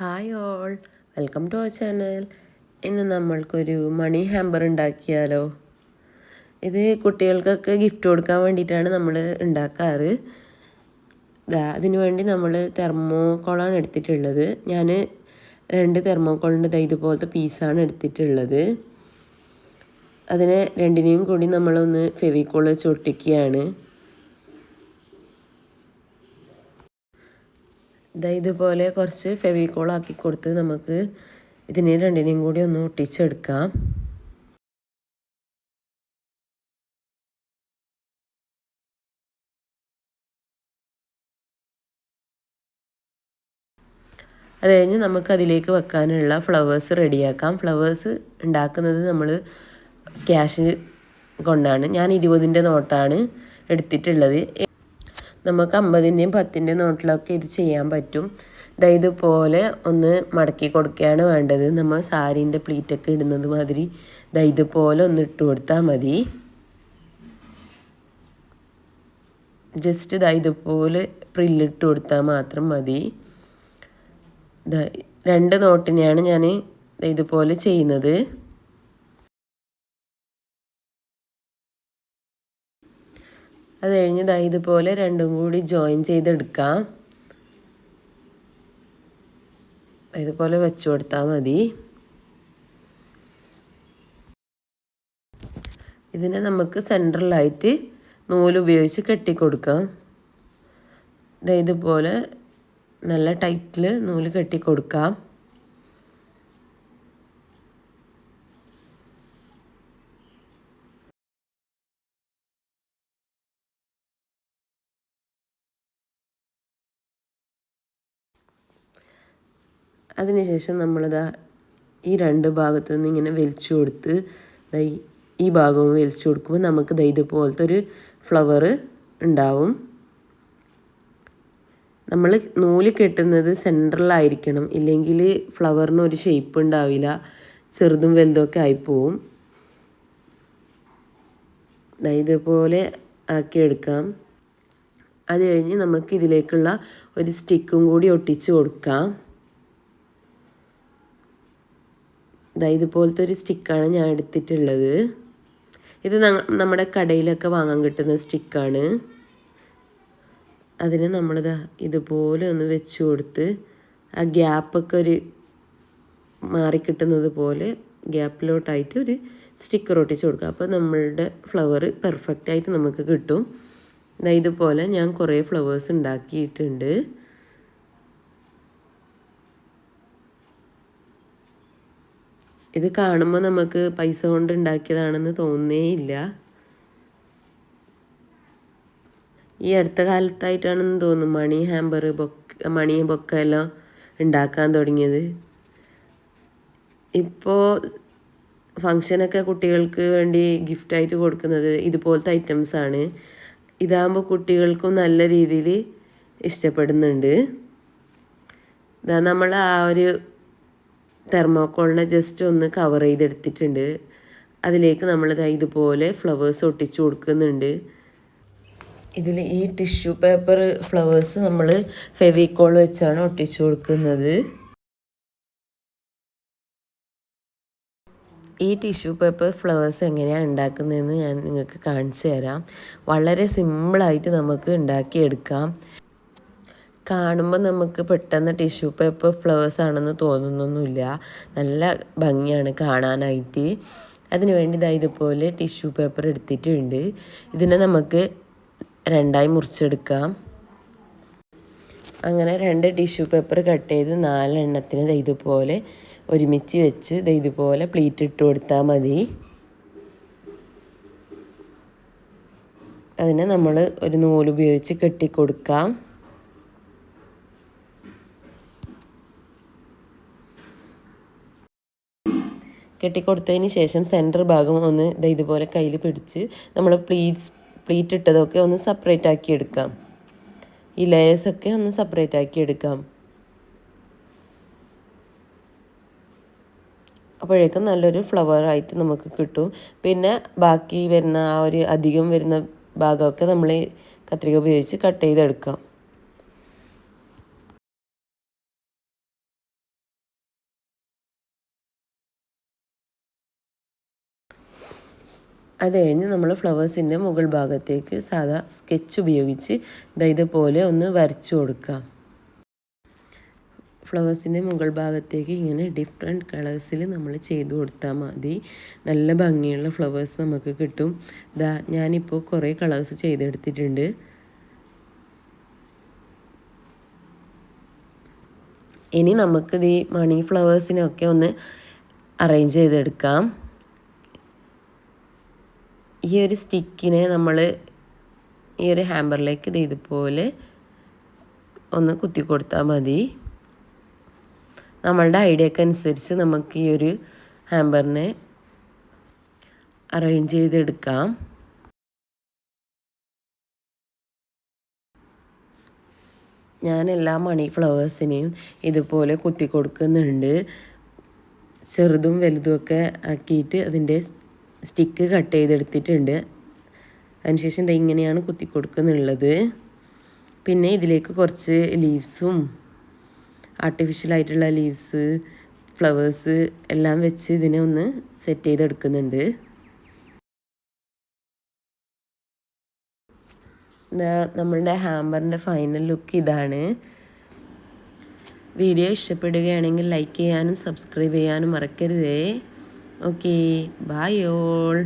Hi all. Welcome to our channel. ഇന്ന് നമ്മൾക്കൊരു മണി hamper ഉണ്ടാക്കിയാലോ? ഇത് കുട്ടികൾക്കൊക്കെ ഗിഫ്റ്റ് കൊടുക്കാൻ വേണ്ടിയിട്ടാണ് നമ്മൾ ഉണ്ടാക്കാറ്. അതിന് വേണ്ടി നമ്മൾ തെർമോക്കോളാണ് എടുത്തിട്ടുള്ളത്. ഞാൻ രണ്ട് തെർമോക്കോളിന്റെ ഇതുപോലത്തെ പീസാണ് എടുത്തിട്ടുള്ളത്. അതിനെ രണ്ടിനെയും കൂടി നമ്മളൊന്ന് ഫെവിക്കോൾ വെച്ച് ഒട്ടിക്കുകയാണ്. ഇതാ ഇതുപോലെ കുറച്ച് ഫെവിക്കോൾ ആക്കി കൊടുത്ത് നമുക്ക് ഇതിനെ രണ്ടിനെയും കൂടി ഒന്ന് ഒട്ടിച്ചെടുക്കാം. അത് കഴിഞ്ഞ് നമുക്കതിലേക്ക് വെക്കാനുള്ള ഫ്ലവേഴ്സ് റെഡിയാക്കാം. ഫ്ലവേഴ്സ് ഉണ്ടാക്കുന്നത് നമ്മൾ ക്യാഷ് കൊണ്ടാണ്. ഞാൻ ഇരുപതിന്റെ നോട്ടാണ് എടുത്തിട്ടുള്ളത്. നമുക്ക് അമ്പതിന്റെയും പത്തിന്റെയും നോട്ടിലൊക്കെ ഇത് ചെയ്യാൻ പറ്റും. ദാ ഇതുപോലെ ഒന്ന് മടക്കി കൊടുക്കുകയാണ് വേണ്ടത്. നമ്മൾ സാരീന്റെ പ്ലീറ്റൊക്കെ ഇടുന്നത് മാതിരി. ദാ ഇതുപോലെ ഒന്ന് ഇട്ട് കൊടുത്താൽ മതി. ജസ്റ്റ് ദാ ഇതുപോലെ പ്രില്ലിട്ട് കൊടുത്താൽ മാത്രം മതി. രണ്ട് നോട്ടിനെയാണ് ഞാൻ ഇതുപോലെ ചെയ്യുന്നത്. അത് കഴിഞ്ഞ് ദാ ഇതുപോലെ രണ്ടും കൂടി ജോയിൻ ചെയ്തെടുക്കാം. ഇതുപോലെ വെച്ചു കൊടുത്താൽ മതി. ഇതിനെ നമുക്ക് സെൻട്രലായിട്ട് നൂൽ ഉപയോഗിച്ച് കെട്ടിക്കൊടുക്കാം ഇതുപോലെ നല്ല ടൈറ്റിൽ നൂൽ കെട്ടിക്കൊടുക്കാം. അതിനുശേഷം നമ്മളിതാ ഈ രണ്ട് ഭാഗത്തു നിന്ന് ഇങ്ങനെ വലിച്ചു കൊടുത്ത് ഈ ഭാഗവും വലിച്ചു കൊടുക്കുമ്പോൾ നമുക്ക് ദാ ഇതുപോലത്തെ ഒരു ഫ്ലവർ ഉണ്ടാവും. നമ്മൾ നൂൽ കെട്ടുന്നത് സെൻട്രലായിരിക്കണം ഇല്ലെങ്കിൽ ഫ്ലവറിന് ഒരു ഷേപ്പ് ഉണ്ടാവില്ല. ചെറുതും വലുതുമൊക്കെ ആയിപ്പോവും. ഇതുപോലെ ആക്കിയെടുക്കാം അത് കഴിഞ്ഞ് നമുക്ക് ഇതിലേക്കുള്ള ഒരു സ്റ്റിക്കും കൂടി ഒട്ടിച്ച് കൊടുക്കാം. ഇതാ ഇതുപോലത്തെ ഒരു സ്റ്റിക്കാണ് ഞാൻ എടുത്തിട്ടുള്ളത്. ഇത് നമ്മുടെ കടയിലൊക്കെ വാങ്ങാൻ കിട്ടുന്ന സ്റ്റിക്കാണ്. അതിന് നമ്മളിതാ ഇതുപോലെ ഒന്ന് വെച്ച് കൊടുത്ത് ആ ഗ്യാപ്പൊക്കെ ഒരു മാറിക്കിട്ടുന്നത് പോലെ ഗ്യാപ്പിലോട്ടായിട്ട് ഒരു സ്റ്റിക്കർ ഒട്ടിച്ച് കൊടുക്കുക. അപ്പോൾ നമ്മളുടെ ഫ്ലവർ പെർഫെക്റ്റായിട്ട് നമുക്ക് കിട്ടും. ഇതുപോലെ ഞാൻ കുറേ ഫ്ലവേഴ്സ് ഉണ്ടാക്കിയിട്ടുണ്ട്. ഇത് കാണുമ്പോൾ നമുക്ക് പൈസ കൊണ്ട് ഉണ്ടാക്കിയതാണെന്ന് തോന്നുന്നേയില്ല. ഈ അടുത്ത കാലത്തായിട്ടാണെന്ന് തോന്നുന്നു money hamper bouquet money bouquet എല്ലാം ഉണ്ടാക്കാൻ തുടങ്ങിയത്. ഇപ്പോൾ ഫങ്ഷനൊക്കെ കുട്ടികൾക്ക് വേണ്ടി ഗിഫ്റ്റായിട്ട് കൊടുക്കുന്നത് ഇതുപോലത്തെ ഐറ്റംസ് ആണ്. ഇതാകുമ്പോൾ കുട്ടികൾക്കും നല്ല രീതിയിൽ ഇഷ്ടപ്പെടുന്നുണ്ട്. ഇതാ നമ്മൾ ആ ഒരു തെർമോക്കോളിനെ ജസ്റ്റ് ഒന്ന് കവർ ചെയ്തെടുത്തിട്ടുണ്ട്. അതിലേക്ക് നമ്മൾ ഇതുപോലെ ഫ്ലവേഴ്സ് ഒട്ടിച്ചു കൊടുക്കുന്നുണ്ട്. ഇതിൽ ഈ ടിഷ്യൂ പേപ്പർ ഫ്ലവേഴ്സ് നമ്മൾ ഫെവിക്കോൾ വെച്ചാണ് ഒട്ടിച്ചു കൊടുക്കുന്നത്. ഈ ടിഷ്യൂ പേപ്പർ ഫ്ലവേഴ്സ് എങ്ങനെയാണ് ഉണ്ടാക്കുന്നതെന്ന് ഞാൻ നിങ്ങൾക്ക് കാണിച്ചു തരാം. വളരെ സിമ്പിളായിട്ട് നമുക്ക് ഉണ്ടാക്കിയെടുക്കാം. കാണുമ്പോൾ നമുക്ക് പെട്ടെന്ന് ടിഷ്യൂ പേപ്പർ ഫ്ലവേഴ്സ് ആണെന്ന് തോന്നുന്നൊന്നുമില്ല. നല്ല ഭംഗിയാണ് കാണാനായിട്ട്. അതിന് വേണ്ടി ഇതാ ഇതുപോലെ ടിഷ്യൂ പേപ്പർ എടുത്തിട്ടുണ്ട്. ഇതിനെ നമുക്ക് രണ്ടായി മുറിച്ചെടുക്കാം. അങ്ങനെ രണ്ട് ടിഷ്യൂ പേപ്പർ കട്ട് ചെയ്ത് നാലെണ്ണത്തിന് ഇതുപോലെ ഒരുമിച്ച് വെച്ച് ഇതുപോലെ പ്ലീറ്റ് ഇട്ട് കൊടുത്താൽ മതി. അതിനെ നമ്മൾ ഒരു നൂലുപയോഗിച്ച് കെട്ടിക്കൊടുക്കാം. കെട്ടിക്കൊടുത്തതിന് ശേഷം സെന്റർ ഭാഗം ഒന്ന് ഇതുപോലെ കയ്യിൽ പിടിച്ച് നമ്മൾ പ്ലീറ്റ്സ് പ്ലീറ്റ് ഇട്ടതൊക്കെ ഒന്ന് സെപ്പറേറ്റ് ആക്കി എടുക്കാം. ഈ ലെയേഴ്സൊക്കെ ഒന്ന് സെപ്പറേറ്റ് ആക്കി എടുക്കാം. അപ്പോഴേക്കും നല്ലൊരു ഫ്ലവർ ആയിട്ട് നമുക്ക് കിട്ടും. പിന്നെ ബാക്കി വരുന്ന ആ ഒരു അധികം വരുന്ന ഭാഗമൊക്കെ നമ്മൾ കത്രിക ഉപയോഗിച്ച് കട്ട് ചെയ്തെടുക്കാം. അത് കഴിഞ്ഞ് നമ്മൾ ഫ്ലവേഴ്സിന്റെ മുകൾ ഭാഗത്തേക്ക് സാധാ സ്കെച്ച് ഉപയോഗിച്ച് ഇതുപോലെ ഒന്ന് വരച്ചു കൊടുക്കാം. ഫ്ലവേഴ്സിന്റെ മുകൾ ഭാഗത്തേക്ക് ഇങ്ങനെ ഡിഫറെന്റ് കളേഴ്സിൽ നമ്മൾ ചെയ്തു കൊടുത്താൽ മതി. നല്ല ഭംഗിയുള്ള ഫ്ലവേഴ്സ് നമുക്ക് കിട്ടും. ദാ ഞാനിപ്പോൾ കുറേ കളേഴ്സ് ചെയ്തെടുത്തിട്ടുണ്ട്. ഇനി നമുക്കിത് ഈ മണി ഫ്ലവേഴ്സിനൊക്കെ ഒന്ന് അറേഞ്ച് ചെയ്തെടുക്കാം. ഈ ഒരു സ്റ്റിക്കിനെ നമ്മൾ ഈ ഒരു ഹാമ്പറിലേക്ക് ഇത് ഇതുപോലെ ഒന്ന് കുത്തി കൊടുത്താൽ മതി. നമ്മളുടെ ഐഡിയക്ക് അനുസരിച്ച് നമുക്ക് ഈ ഒരു ഹാമ്പറിനെ അറേഞ്ച് ചെയ്തെടുക്കാം. ഞാൻ എല്ലാ മണി ഫ്ലവേഴ്സിനെയും ഇതുപോലെ കുത്തി കൊടുക്കുന്നുണ്ട്. ചെറുതും വലുതുമൊക്കെ ആക്കിയിട്ട് അതിന്റെ സ്റ്റിക്ക് കട്ട് ചെയ്തെടുത്തിട്ടുണ്ട്. അതിനുശേഷം ഇത് ഇങ്ങനെയാണ് കുത്തി കൊടുക്കുന്നുള്ളത് പിന്നെ ഇതിലേക്ക് കുറച്ച് ലീവ്സും ആർട്ടിഫിഷ്യൽ ആയിട്ടുള്ള ലീവ്സ് ഫ്ലവേഴ്സ് എല്ലാം വെച്ച് ഇതിനെ ഒന്ന് സെറ്റ് ചെയ്തെടുക്കുന്നുണ്ട്. നമ്മളുടെ ഹാമ്പറിന്റെ ഫൈനൽ ലുക്ക് ഇതാണ്. വീഡിയോ ഇഷ്ടപ്പെടുകയാണെങ്കിൽ ലൈക്ക് ചെയ്യാനും സബ്സ്ക്രൈബ് ചെയ്യാനും മറക്കരുതേ. Okay bye all